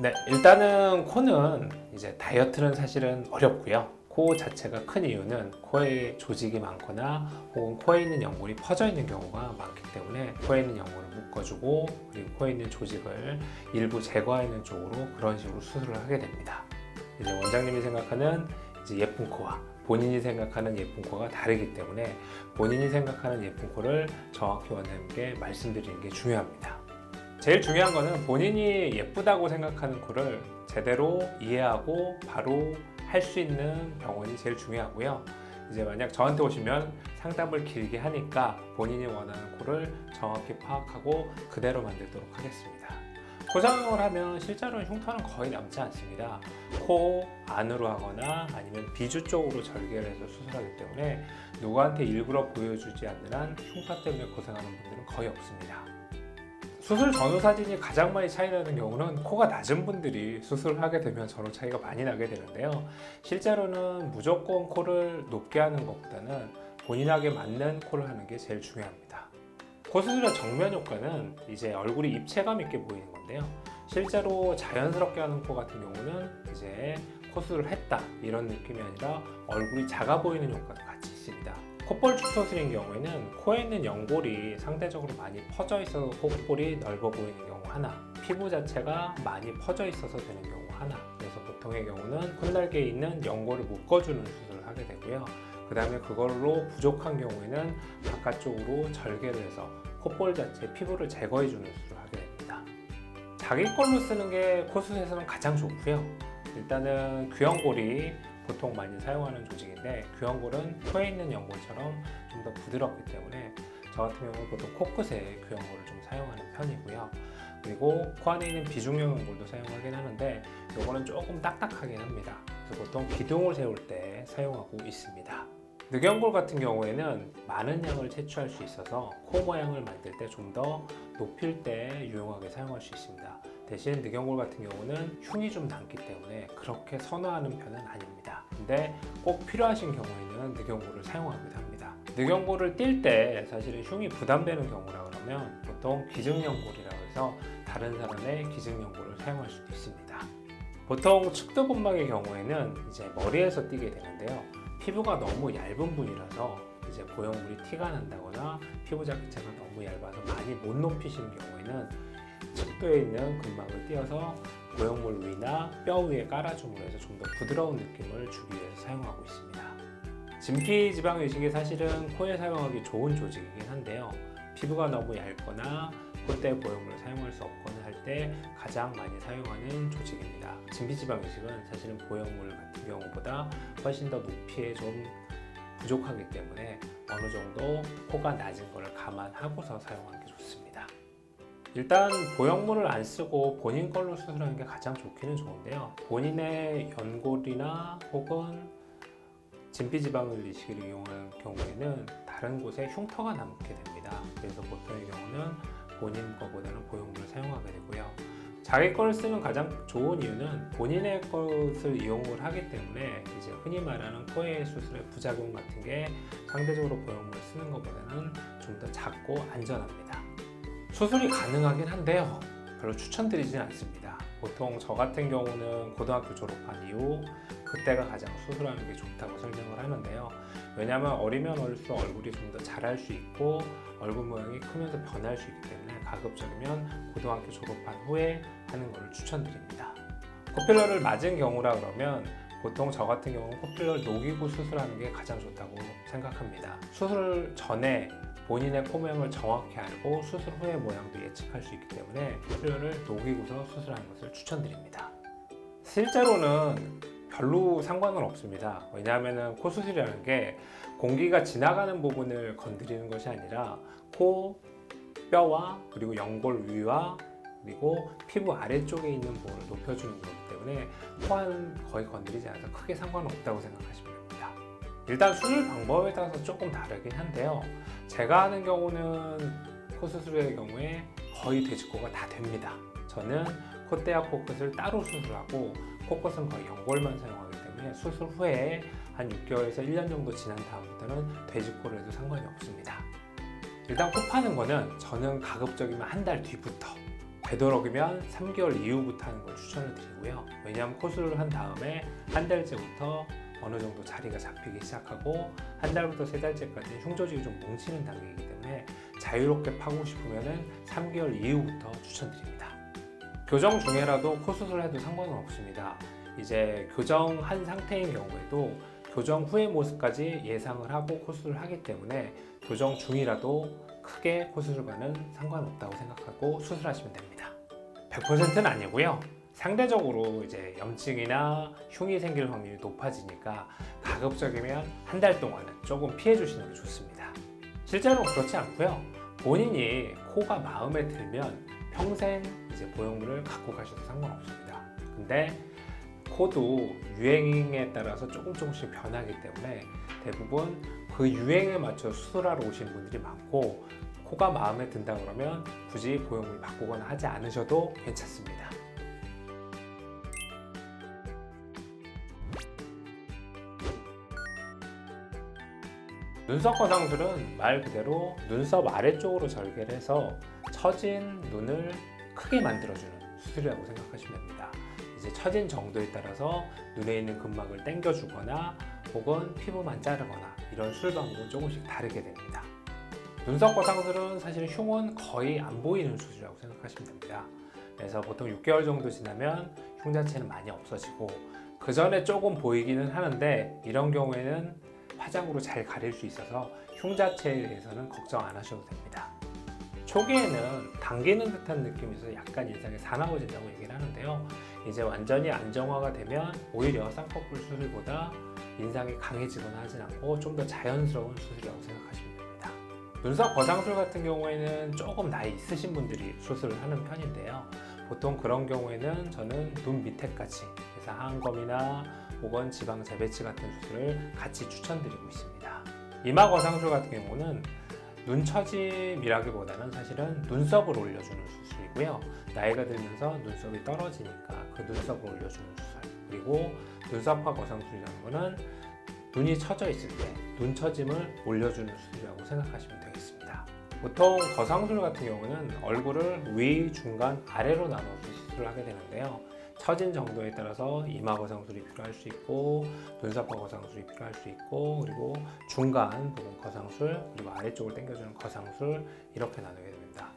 네, 일단은 코는 이제 다이어트는 사실은 어렵고요. 코 자체가 큰 이유는 코에 조직이 많거나 혹은 코에 있는 연골이 퍼져 있는 경우가 많기 때문에 코에 있는 연골을 묶어주고 그리고 코에 있는 조직을 일부 제거하는 쪽으로 그런 식으로 수술을 하게 됩니다. 이제 원장님이 생각하는 이제 예쁜 코와 본인이 생각하는 예쁜 코가 다르기 때문에 본인이 생각하는 예쁜 코를 정확히 원장님께 말씀드리는 게 중요합니다. 제일 중요한 거는 본인이 예쁘다고 생각하는 코를 제대로 이해하고 바로 할 수 있는 병원이 제일 중요하고요. 이제 만약 저한테 오시면 상담을 길게 하니까 본인이 원하는 코를 정확히 파악하고 그대로 만들도록 하겠습니다. 고상을 하면 실제로는 흉터는 거의 남지 않습니다. 코 안으로 하거나 아니면 비주 쪽으로 절개를 해서 수술하기 때문에 누구한테 일부러 보여주지 않는 한 흉터 때문에 고생하는 분들은 거의 없습니다. 수술 전후 사진이 가장 많이 차이 나는 경우는 코가 낮은 분들이 수술을 하게 되면 전후 차이가 많이 나게 되는데요. 실제로는 무조건 코를 높게 하는 것보다는 본인에게 맞는 코를 하는 게 제일 중요합니다. 코 수술의 정면 효과는 이제 얼굴이 입체감 있게 보이는 건데요. 실제로 자연스럽게 하는 코 같은 경우는 이제 코 수술을 했다 이런 느낌이 아니라 얼굴이 작아 보이는 효과도 같이 있습니다. 콧볼 축소술인 경우에는 코에 있는 연골이 상대적으로 많이 퍼져 있어서 콧볼이 넓어 보이는 경우 하나, 피부 자체가 많이 퍼져 있어서 되는 경우 하나. 그래서 보통의 경우는 콧날개에 있는 연골을 묶어주는 수술을 하게 되고요. 그 다음에 그걸로 부족한 경우에는 바깥쪽으로 절개를 해서 콧볼 자체 피부를 제거해주는 수술을 하게 됩니다. 자기 걸로 쓰는 게 코수술에서는 가장 좋고요. 일단은 귀연골이 보통 많이 사용하는 조직인데 귀연골은 코에 있는 연골처럼 좀 더 부드럽기 때문에 저 같은 경우는 보통 코끝에 귀연골을 좀 사용하는 편이고요. 그리고 코 안에 있는 비중형 연골도 사용하긴 하는데 이거는 조금 딱딱하긴 합니다. 그래서 보통 기둥을 세울 때 사용하고 있습니다. 늑연골 같은 경우에는 많은 양을 채취할 수 있어서 코 모양을 만들 때 좀 더 높일 때 유용하게 사용할 수 있습니다. 대신 늑연골 같은 경우는 흉이 좀 남기 때문에 그렇게 선호하는 편은 아닙니다. 근데 꼭 필요하신 경우에는 늑연골을 사용하기도 합니다. 늑연골을 띌때 사실은 흉이 부담되는 경우라 그러면 보통 기증연골이라고 해서 다른 사람의 기증연골을 사용할 수도 있습니다. 보통 측두근막의 경우에는 이제 머리에서 띄게 되는데요. 피부가 너무 얇은 분이라서 이제 보형물이 티가 난다거나 피부 자체가 너무 얇아서 많이 못 높이시는 경우에는 측도에 있는 근막을 띄어서 보형물 위나 뼈 위에 깔아줌으로 해서 좀 더 부드러운 느낌을 주기 위해서 사용하고 있습니다. 진피 지방 의식이 사실은 코에 사용하기 좋은 조직이긴 한데요. 피부가 너무 얇거나 콧대 보형물을 사용할 수 없거나 할 때 가장 많이 사용하는 조직입니다. 진피 지방 의식은 사실은 보형물 같은 경우보다 훨씬 더 높이에 좀 부족하기 때문에 어느 정도 코가 낮은 것을 감안하고서 사용하는 게 좋습니다. 일단 보형물을 안 쓰고 본인 걸로 수술하는 게 가장 좋기는 좋은데요. 본인의 연골이나 혹은 진피지방을 이식을 이용하는 경우에는 다른 곳에 흉터가 남게 됩니다. 그래서 보통의 경우는 본인 거보다는 보형물을 사용하게 되고요. 자기 걸 쓰는 가장 좋은 이유는 본인의 것을 이용을 하기 때문에 이제 흔히 말하는 코에 수술의 부작용 같은 게 상대적으로 보형물을 쓰는 것보다는 좀 더 작고 안전합니다. 수술이 가능하긴 한데요. 별로 추천드리진 않습니다. 보통 저 같은 경우는 고등학교 졸업한 이후 그때가 가장 수술하는 게 좋다고 설명을 하는데요. 왜냐하면 어리면 어릴수록 얼굴이 좀 더 자랄 수 있고 얼굴 모양이 크면서 변할 수 있기 때문에 가급적이면 고등학교 졸업한 후에 하는 것을 추천드립니다. 코필러를 맞은 경우라 그러면 보통 저 같은 경우는 코필러를 녹이고 수술하는 게 가장 좋다고 생각합니다. 수술 전에 본인의 코 모양을 정확히 알고 수술 후의 모양도 예측할 수 있기 때문에 코필러를 녹이고서 수술하는 것을 추천드립니다. 실제로는 별로 상관은 없습니다. 왜냐하면 코 수술이라는 게 공기가 지나가는 부분을 건드리는 것이 아니라 코 뼈와 그리고 연골 위와 그리고 피부 아래쪽에 있는 부분을 높여주는 거기 때문에 코는 거의 건드리지 않아서 크게 상관없다고 생각하시면 됩니다. 일단 수술 방법에 따라서 조금 다르긴 한데요. 제가 하는 경우는 코 수술의 경우에 거의 돼지코가 다 됩니다. 저는 콧대와 코끝을 따로 수술하고 코끝은 거의 연골만 사용하기 때문에 수술 후에 한 6개월에서 1년 정도 지난 다음부터는 돼지코를 해도 상관이 없습니다. 일단 코 파는 거는 저는 가급적이면 한 달 뒤부터 되도록이면 3개월 이후부터 하는 걸 추천을 드리고요. 왜냐하면 코수를 한 다음에 한 달째부터 어느 정도 자리가 잡히기 시작하고 한 달부터 세 달째까지 흉조직이 좀 뭉치는 단계이기 때문에 자유롭게 파고 싶으면 3개월 이후부터 추천드립니다. 교정 중에라도 코 수술해도 상관은 없습니다. 이제 교정한 상태인 경우에도 교정 후의 모습까지 예상을 하고 코 수술을 하기 때문에 교정 중이라도 크게 코 수술과는 상관없다고 생각하고 수술하시면 됩니다. 100%는 아니고요. 상대적으로 이제 염증이나 흉이 생길 확률이 높아지니까 가급적이면 한 달 동안은 조금 피해 주시는 게 좋습니다. 실제로 그렇지 않고요. 본인이 코가 마음에 들면 평생 이제 보형물을 갖고 가셔도 상관없습니다. 근데 코도 유행에 따라서 조금 조금씩 변하기 때문에 대부분 그 유행에 맞춰 수술하러 오시는 분들이 많고 코가 마음에 든다 그러면 굳이 보형물 바꾸거나 하지 않으셔도 괜찮습니다. 눈썹 거상술은 말 그대로 눈썹 아래쪽으로 절개를 해서 처진 눈을 크게 만들어주는 수술이라고 생각하시면 됩니다. 이제 처진 정도에 따라서 눈에 있는 근막을 당겨주거나 혹은 피부만 자르거나 이런 수술 방법은 조금씩 다르게 됩니다. 눈썹 거상술은 사실 흉은 거의 안 보이는 수술이라고 생각하시면 됩니다. 그래서 보통 6개월 정도 지나면 흉 자체는 많이 없어지고 그 전에 조금 보이기는 하는데 이런 경우에는 화장으로 잘 가릴 수 있어서 흉 자체에 대해서는 걱정 안 하셔도 됩니다. 초기에는 당기는 듯한 느낌이 있어서 약간 인상이 사나워진다고 얘기를 하는데요. 이제 완전히 안정화가 되면 오히려 쌍꺼풀 수술보다 인상이 강해지거나 하진 않고 좀 더 자연스러운 수술이라고 생각하시면 됩니다. 눈썹 거상술 같은 경우에는 조금 나이 있으신 분들이 수술을 하는 편인데요. 보통 그런 경우에는 저는 눈 밑에까지 그래서 하안검이나 혹은 지방 재배치 같은 수술을 같이 추천드리고 있습니다. 이마 거상술 같은 경우는 눈 처짐이라기보다는 사실은 눈썹을 올려주는 수술이고요. 나이가 들면서 눈썹이 떨어지니까 그 눈썹을 올려주는 수술. 그리고 눈썹화 거상술이라는 거는 눈이 처져 있을 때 눈 처짐을 올려주는 수술이라고 생각하시면 되겠습니다. 보통 거상술 같은 경우는 얼굴을 위, 중간, 아래로 나눠서 수술을 하게 되는데요. 처진 정도에 따라서 이마 거상술이 필요할 수 있고 눈썹화 거상술이 필요할 수 있고 그리고 중간 부분 거상술 그리고 아래쪽을 당겨주는 거상술 이렇게 나누게 됩니다.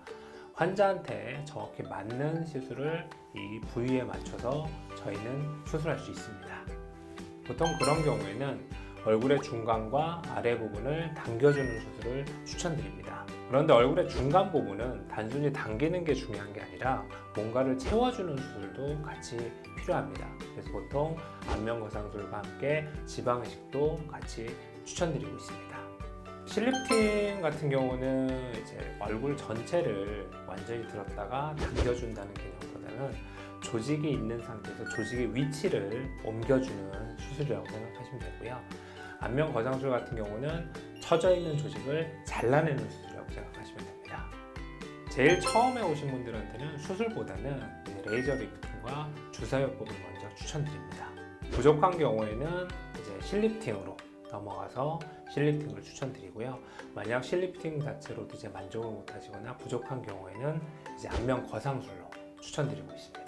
환자한테 정확히 맞는 시술을 이 부위에 맞춰서 저희는 수술할 수 있습니다. 보통 그런 경우에는 얼굴의 중간과 아래 부분을 당겨주는 수술을 추천드립니다. 그런데 얼굴의 중간 부분은 단순히 당기는 게 중요한 게 아니라 뭔가를 채워주는 수술도 같이 필요합니다. 그래서 보통 안면 거상술과 함께 지방 이식도 같이 추천드리고 있습니다. 실리프팅 같은 경우는 이제 얼굴 전체를 완전히 들었다가 당겨준다는 개념보다는 조직이 있는 상태에서 조직의 위치를 옮겨주는 수술이라고 생각하시면 되고요. 안면 거상술 같은 경우는 처져 있는 조직을 잘라내는 수술 이라고 생각하시면 됩니다. 제일 처음에 오신 분들한테는 수술보다는 레이저 리프팅과 주사요법을 먼저 추천드립니다. 부족한 경우에는 이제 실리프팅으로 넘어가서 실리프팅을 추천드리고요. 만약 실리프팅 자체로도 이제 만족을 못하시거나 부족한 경우에는 이제 안면 거상술로 추천드리고 있습니다.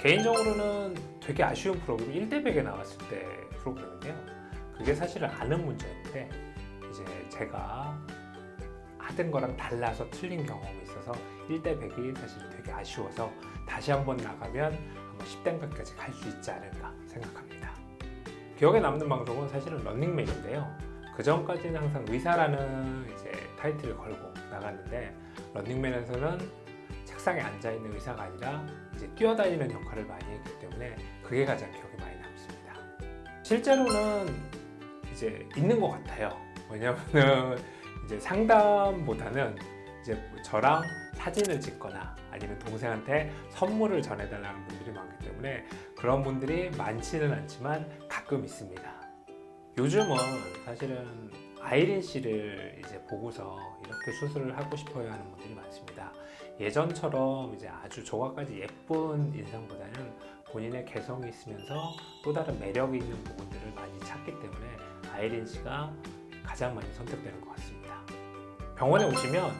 개인적으로는 되게 아쉬운 프로그램 1대 100에 나왔을 때 프로그램인데요. 그게 사실은 아는 문제였는데 이제 제가 하던 거랑 달라서 틀린 경험이 있어서 1대 100이 사실 되게 아쉬워서 다시 한번 나가면 아마 10단계까지 갈 수 있지 않을까 생각합니다. 기억에 남는 방송은 사실은 런닝맨인데요. 그 전까지는 항상 의사라는 이제 타이틀을 걸고 나갔는데 런닝맨에서는 책상에 앉아 있는 의사가 아니라 이제 뛰어다니는 역할을 많이 했기 때문에 그게 가장 기억에 많이 남습니다. 실제로는 이제 있는 것 같아요. 왜냐면은 이제 상담보다는 이제 저랑 사진을 찍거나 아니면 동생한테 선물을 전해달라는 분들이 많기 때문에 그런 분들이 많지는 않지만 가끔 있습니다. 요즘은 사실은 아이린 씨를 이제 보고서 이렇게 수술을 하고 싶어요 하는 분들이 많습니다. 예전처럼 이제 아주 조각까지 예쁜 인상보다는 본인의 개성이 있으면서 또 다른 매력이 있는 부분들을 많이 찾기 때문에 아이린 씨가 가장 많이 선택되는 것 같습니다. 병원에 오시면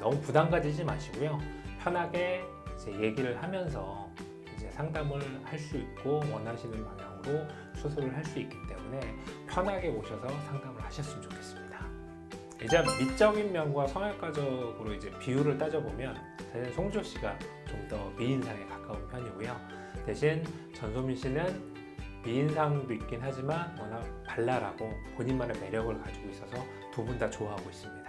너무 부담 가지지 마시고요. 편하게 이제 얘기를 하면서 이제 상담을 할 수 있고 원하시는 방향으로 수술을 할 수 있기 때문에 편하게 오셔서 상담을 하셨으면 좋겠습니다. 이제 미적인 면과 성형외과적으로 이제 비율을 따져보면 사실 송조 씨가 좀 더 미인상에 가까운 편이고요. 대신 전소민 씨는 미인상도 있긴 하지만 워낙 발랄하고 본인만의 매력을 가지고 있어서 두 분 다 좋아하고 있습니다.